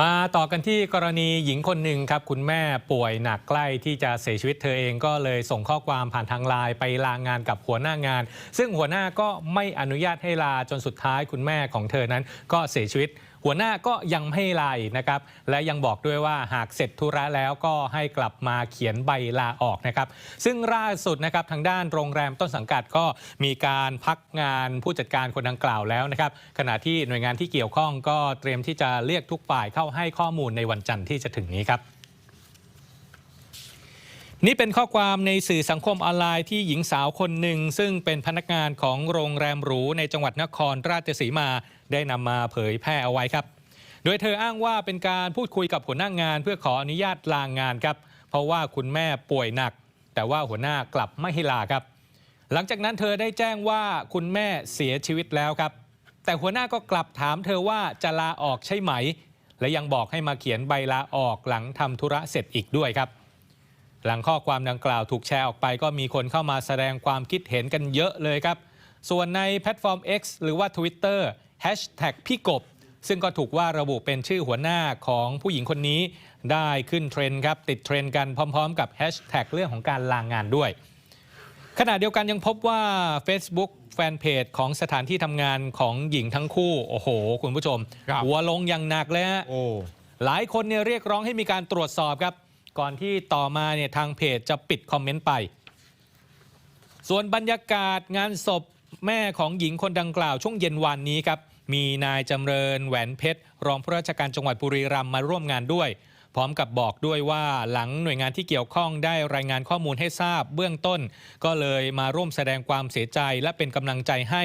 มาต่อกันที่กรณีหญิงคนหนึ่งครับ คุณแม่ป่วยหนักใกล้ที่จะเสียชีวิตเธอเองก็เลยส่งข้อความผ่านทางไลน์ไปลางานกับหัวหน้างาน ซึ่งหัวหน้าก็ไม่อนุญาตให้ลาจนสุดท้ายคุณแม่ของเธอนั้นก็เสียชีวิต หัวหน้าก็ยังไม่ลาอีกนะครับ และยังบอกด้วยว่าหากเสร็จธุระแล้วก็ให้กลับมาเขียนใบลาออกนะครับ ซึ่งล่าสุดนะครับทางด้านโรงแรมต้นสังกัดก็มีการพักงานผู้จัดการคนดังกล่าวแล้วนะครับ ขณะที่หน่วยงานที่เกี่ยวข้องก็เตรียมที่จะเรียกทุกฝ่ายเข้าให้ข้อมูลในวันจันทร์ที่จะถึงนี้ครับ นี่เป็นข้อความในสื่อสังคมออนไลน์ที่หญิงสาวคนหนึ่ง ซึ่งเป็นพนักงานของโรงแรมหรูในจังหวัดนครราชสีมาได้นำมาเผยแพร่เอาไว้ครับ โดยเธออ้างว่าเป็นการพูดคุยกับหัวหน้างาน เพื่อขออนุญาตลางงานครับ เพราะว่าคุณแม่ป่วยหนัก แต่ว่าหัวหน้ากลับไม่ให้ลาครับ หลังจากนั้นเธอได้แจ้งว่าคุณแม่เสียชีวิตแล้วครับ แต่หัวหน้าก็กลับถามเธอว่าจะลาออกใช่ไหม และยังบอกให้มาเขียนใบลาออกหลังทำธุระเสร็จอีกด้วยครับ หลังข้อความดังกล่าวถูกแชร์ออกไป ก็มีคนเข้ามาแสดงความคิดเห็นกันเยอะเลยครับ ส่วนในแพลตฟอร์ม X หรือว่า Twitter Hashtag พี่กบ ซึ่งก็ถูกว่าระบุเป็นชื่อหัวหน้าของผู้หญิงคนนี้ ได้ขึ้นเทรนด์ครับ ติดเทรนด์กันพร้อม ๆ กับแฮชแท็กเรื่องของการลางงานด้วย ขณะเดียวกันยังพบว่า Facebook แฟนเพจของสถานที่ทำงานของหญิงทั้งคู่ โอ้โห คุณผู้ชมครับหัวลงอย่างหนักเลยฮะโอ้หลายคนเนี่ยเรียกร้องให้มีการตรวจสอบครับ ก่อนที่ต่อมาเนี่ยทางเพจจะปิดคอมเมนต์ไป ส่วนบรรยากาศงานศพแม่ของหญิงคนดังกล่าวช่วงเย็นวานนี้ครับ มีนายจำเริญแหวนเพชร รองผู้ราชการจังหวัดบุรีรัมย์มาร่วมงานด้วย พร้อมกับบอกด้วยว่าหลังหน่วยงานที่เกี่ยวข้องได้รายงานข้อมูลให้ทราบเบื้องต้น ก็เลยมาร่วมแสดงความเสียใจและเป็นกำลังใจให้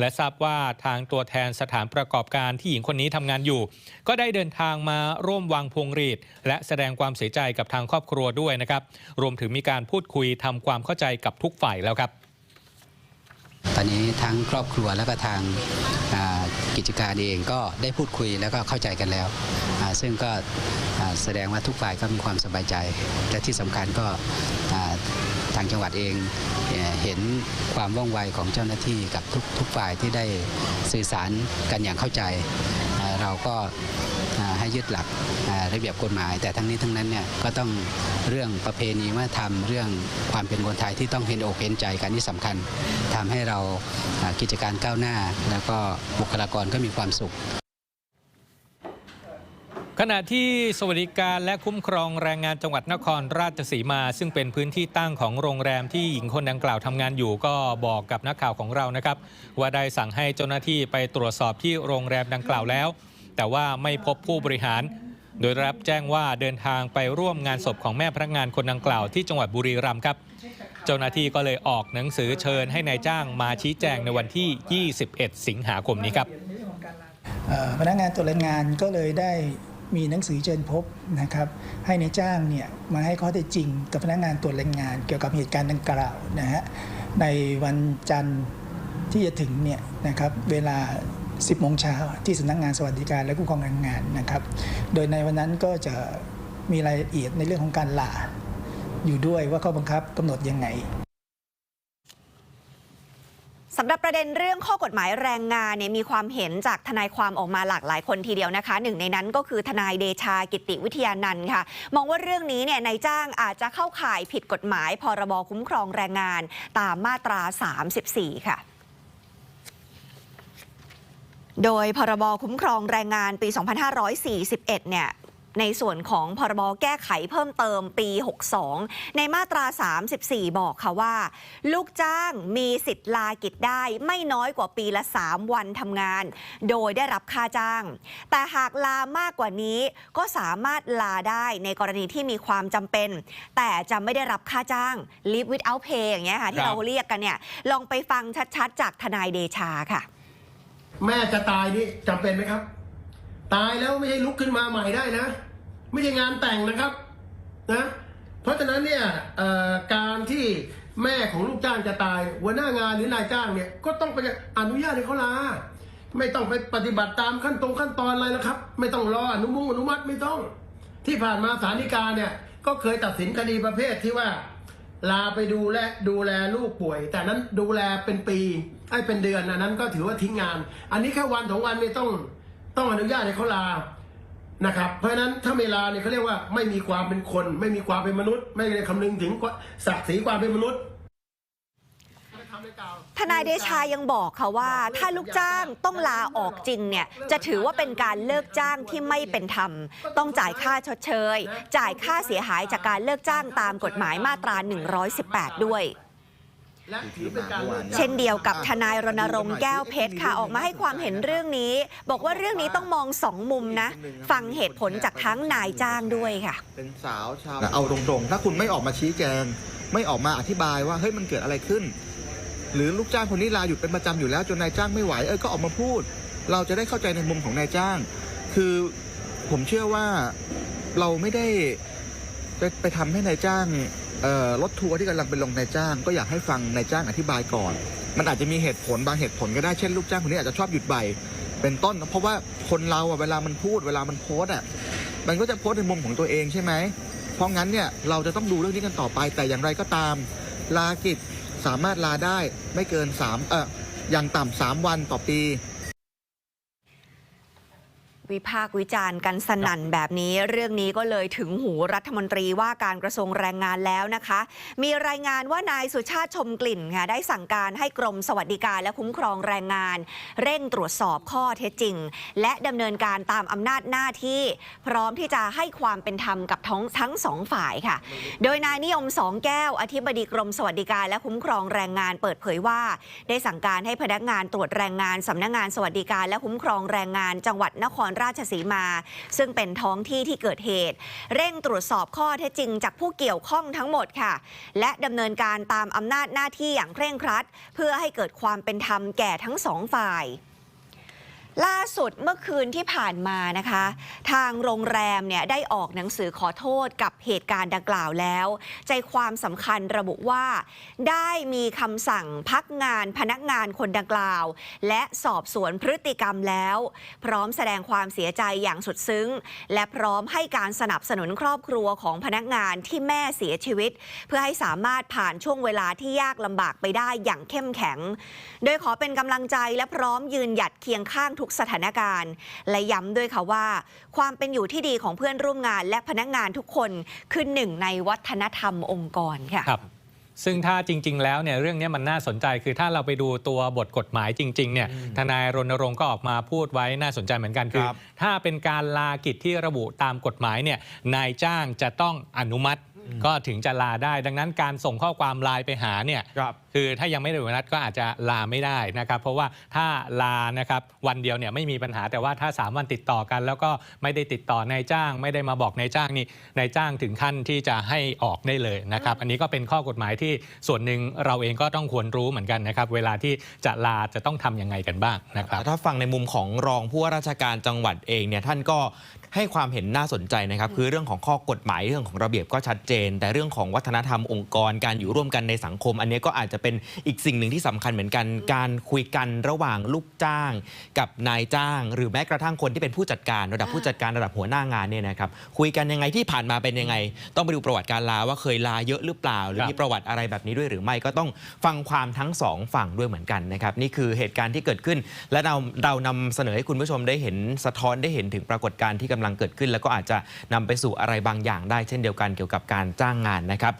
และทราบว่าทางตัวแทนสถานประกอบการที่หญิงคนนี้ทำงานอยู่ ก็ได้เดินทางมาร่วมวางพวงหรีด และแสดงความเสียใจกับทางครอบครัวด้วยนะครับ รวมถึงมีการพูดคุยทำความเข้าใจกับทุกฝ่ายแล้วครับตอนนี้ทั้งครอบครัวแล้วก็ทางกิจการเองก็ได้พูดคุยแล้วก็เข้าใจกันแล้ว ซึ่งก็แสดงว่าทุกฝ่ายก็มีความสบายใจ และที่สำคัญก็ ทางจังหวัดเองเห็นความว่องไวของเจ้าหน้าที่กับทุกทุกฝ่ายที่ได้สื่อสารกันอย่างเข้าใจ เราก็ให้ยึดหลักระเบียบกฎหมาย แต่ทั้งนี้ทั้งนั้นเนี่ยก็ต้องเรื่องประเพณีวัฒนธรรมเรื่องความเป็นคนไทยที่ต้องเห็นอกเห็นใจกันที่สำคัญทำให้เรากิจการก้าวหน้า แล้วก็บุคลากรก็มีความสุข ขณะที่สวัสดิการและคุ้มครองแรงงานจังหวัดนครราชสีมา ซึ่งเป็นพื้นที่ตั้งของโรงแรมที่หญิงคนดังกล่าวทำงานอยู่ก็บอกกับนักข่าวของเรานะครับ ว่าได้สั่งให้เจ้าหน้าที่ไปตรวจสอบที่โรงแรมดังกล่าวแล้ว แต่ว่าไม่พบผู้บริหาร โดยรับแจ้งว่าเดินทางไปร่วมงานศพของแม่พนักงานคนดังกล่าวที่จังหวัดบุรีรัมย์ครับ เจ้าหน้าที่ก็เลยออกหนังสือเชิญให้นายจ้างมาชี้แจงในวันที่ 21 สิงหาคมนี้ครับพนักงานตรวจแรงงานก็เลยได้ มีหนังสือเชิญพบนะครับให้ในจ้างเนี่ยมาให้ข้อเท็จจริง กับพนักงานตรวจแรงงาน เกี่ยวกับเหตุการณ์ดังกล่าวนะฮะในวันจันทร์ที่จะถึงเนี่ยนะครับเวลา 10โมงเช้าที่สำนักงานสวัสดิการและคุ้มครองแรงงานนะครับ โดยในวันนั้นก็จะมีรายละเอียดในเรื่องของการลาอยู่ด้วยว่าข้อบังคับกำหนดยังไง สำหรับประเด็นเรื่องข้อกฎหมายแรงงานเนี่ยมีความเห็นจากทนายความออกมาหลากหลายคนทีเดียวนะคะ หนึ่งในนั้นก็คือทนายเดชากิติวิทยานันท์ค่ะ มองว่าเรื่องนี้เนี่ยนายจ้างอาจจะเข้าข่ายผิดกฎหมาย พรบคุ้มครองแรงงานตามมาตรา 34 ค่ะโดยพรบคุ้มครองแรงงานปี 2541 เนี่ย ในส่วนของพรบแก้ไขเพิ่มเติมปี 62 ในมาตรา 34 บอกค่ะว่า ลูกจ้างมีสิทธิ์ลากิจได้ไม่น้อยกว่าปีละ 3 วันทำงาน โดยได้รับค่าจ้าง แต่หากลามากกว่านี้ก็สามารถลาได้ในกรณีที่มีความจำเป็น แต่จะไม่ได้รับค่าจ้าง live without pay อย่างเงี้ยค่ะที่ครับเราเรียกกันเนี่ยลองไปฟังชัดๆ จากทนายเดชาค่ะ แม่จะตายนี่จำเป็นไหมครับ ตายแล้วไม่ใช่ลุกขึ้นมาใหม่ได้นะ ไม่ใช่งานแต่งนะครับนะเพราะฉะนั้นเนี่ยการที่แม่ของลูกจ้างจะตายหัวหน้างานหรือนายจ้างเนี่ยก็ต้องไปอนุญาตให้เขาลาไม่ต้องไปปฏิบัติตามขั้นตรงขั้นตอนอะไรแล้วครับ ไม่ต้องรออนุมุงอนุมัติไม่ต้อง ที่ผ่านมาศาลฎีกาเนี่ยก็เคยตัดสินคดีประเภทที่ว่า ลาไปดูแลดูแลลูกป่วย แต่นั้นดูแลเป็นปีไอ้เป็นเดือนอันนั้นก็ถือว่าทิ้งงาน อันนี้แค่วันสองวันไม่ต้อง ต้องอนุญาตให้เขาลานะครับ เพราะฉะนั้นถ้าไม่ลาเนี่ยเขาเรียกว่าไม่มีความเป็นคน ไม่มีความเป็นมนุษย์ ไม่ได้คำนึงถึงศักดิ์ศรีความเป็นมนุษย์ทนายเดชายังบอกค่ะว่า ถ้าลูกจ้างต้องลาออกจริงเนี่ยจะถือว่าเป็นการเลิกจ้างที่ไม่เป็นธรรม ต้องจ่ายค่าชดเชย จ่ายค่าเสียหายจากการเลิกจ้างตามกฎหมายมาตรา 118 ด้วย และถือเป็นการเลิกจ้างเช่นเดียวกับทนายรณรงค์แก้วเพชรค่ะออกมาให้ความเห็นเรื่องนี้ บอกว่าเรื่องนี้ต้องมองสองมุมนะ ฟังเหตุผลจากทั้งนายจ้างด้วยค่ะ เป็นสาวชาวเอาตรงๆ ถ้าคุณไม่ออกมาชี้แจง ไม่ออกมาอธิบายว่าเฮ้ยมันเกิดอะไรขึ้น หรือลูกจ้างคนนี้ลาหยุดเป็นประจำอยู่แล้วจนนายจ้างไม่ไหวเออก็ออกมาพูด เราจะได้เข้าใจในมุมของนายจ้าง คือผมเชื่อว่าเราไม่ได้ไปไปทำให้นายจ้างเอ่อ รถทัวร์ที่กำลังไปลงนายจ้าง ก็อยากให้ฟังนายจ้างอธิบายก่อน มันอาจจะมีเหตุผลบางเหตุผลก็ได้เช่นลูกจ้างคนนี้อาจจะชอบหยุดใบเป็นต้น เพราะว่าคนเราอะเวลามันพูดเวลามันโพสต์อะมันก็จะโพสในมุมของตัวเองใช่ไหมเพราะงั้นเนี่ยเราจะต้องดูเรื่องนี้กันต่อไปแต่อย่างไรก็ตาม ลากิจสามารถลาได้ไม่เกิน3เอ่ออย่างต่ำสามวันต่อปี วิพากษ์วิจารณ์กันสนั่นแบบนี้ เรื่องนี้ก็เลยถึงหูรัฐมนตรีว่าการกระทรวงแรงงานแล้วนะคะ มีรายงานว่านายสุชาติชมกลิ่นค่ะได้สั่งการให้กรมสวัสดิการและคุ้มครองแรงงาน เร่งตรวจสอบข้อเท็จจริง และดำเนินการตามอำนาจหน้าที่ พร้อมที่จะให้ความเป็นธรรมกับทั้งทั้งสองฝ่ายค่ะ โดยนายนิยมสองแก้วอธิบดีกรมสวัสดิการและคุ้มครองแรงงานเปิดเผยว่า ได้สั่งการให้พนักงานตรวจแรงงานสำนักงานสวัสดิการและคุ้มครองแรงงาน จังหวัดนครราชสีมา ซึ่งเป็นท้องที่ที่เกิดเหตุ เร่งตรวจสอบข้อเท็จจริง จากผู้เกี่ยวข้องทั้งหมดค่ะ และดำเนินการตามอำนาจหน้าที่อย่างเคร่งครัด เพื่อให้เกิดความเป็นธรรมแก่ทั้งสองฝ่าย ล่าสุดเมื่อคืนที่ผ่านมานะคะ ทางโรงแรมเนี่ยได้ออกหนังสือขอโทษกับเหตุการณ์ดังกล่าวแล้ว ใจความสำคัญระบุว่า ได้มีคำสั่งพักงานพนักงานคนดังกล่าว และสอบสวนพฤติกรรมแล้ว พร้อมแสดงความเสียใจอย่างสุดซึ้ง และพร้อมให้การสนับสนุนครอบครัวของพนักงานที่แม่เสียชีวิต เพื่อให้สามารถผ่านช่วงเวลาที่ยากลำบากไปได้อย่างเข้มแข็ง โดยขอเป็นกำลังใจและพร้อมยืนหยัดเคียงข้างทุกสถานการณ์ และย้ำด้วยค่ะว่า ความเป็นอยู่ที่ดีของเพื่อนร่วมงาน และพนักงานทุกคนคือหนึ่งในวัฒนธรรมองค์กรค่ะครับซึ่งถ้าจริง ๆ แล้วเนี่ยเรื่องนี้มันน่าสนใจคือถ้าเราไปดูตัวบทกฎหมายจริงๆเนี่ยทนายรณรงค์ก็ออกมาพูดไว้น่าสนใจเหมือนกันคือครับถ้าเป็นการลากิจที่ระบุตามกฎหมายเนี่ยนายจ้างจะต้องอนุมัติ ก็ถึงจะลาได้ ดังนั้นการส่งข้อความไลน์ไปหาเนี่ยครับคือถ้ายังไม่ได้อนุมัติก็อาจจะลาไม่ได้นะครับ เพราะว่าถ้าลานะครับวันเดียวเนี่ยไม่มีปัญหาแต่ว่าถ้าสามวันติดต่อกัน แล้วก็ไม่ได้ติดต่อนายจ้าง ไม่ได้มาบอกนายจ้างนี่นายจ้างถึงขั้นที่จะให้ออกได้เลยนะครับอันนี้ก็เป็นข้อกฎหมายที่ส่วนหนึ่งเราเองก็ต้องควรรู้เหมือนกันนะครับเวลาที่จะลาจะต้องทำยังไงกันบ้างนะครับ ถ้าฟังในมุมของรองผู้ว่าราชการจังหวัดเองเนี่ยท่านก็ ให้ความเห็นน่าสนใจนะครับ คือเรื่องของข้อกฎหมายเรื่องของระเบียบก็ชัดเจน แต่เรื่องของวัฒนธรรมองค์กรการอยู่ร่วมกันในสังคม อันนี้ก็อาจจะเป็นอีกสิ่งหนึ่งที่สำคัญเหมือนกัน การคุยกันระหว่างลูกจ้าง กับนายจ้าง หรือแม้กระทั่งคนที่เป็นผู้จัดการระดับผู้จัดการระดับหัวหน้างานเนี่ยนะครับคุยกันยังไงที่ผ่านมาเป็นยังไง ต้องไปดูประวัติการลาว่าเคยลาเยอะหรือเปล่า หรือครับมีประวัติอะไรแบบนี้ด้วยหรือไม่ก็ต้องฟังความทั้งสองฝั่งด้วยเหมือนกันนะครับนี่คือเหตุการณ์ที่เกิดขึ้น และเราเรานำเสนอให้คุณผู้ชมได้เห็นสะท้อนได้เห็นถึงปรากฏการณ์ที่กำลังเกิดขึ้น แล้วก็อาจจะนำไปสู่อะไรบางอย่างได้เช่นเดียวกันเกี่ยวกับการจ้างงานนะครับ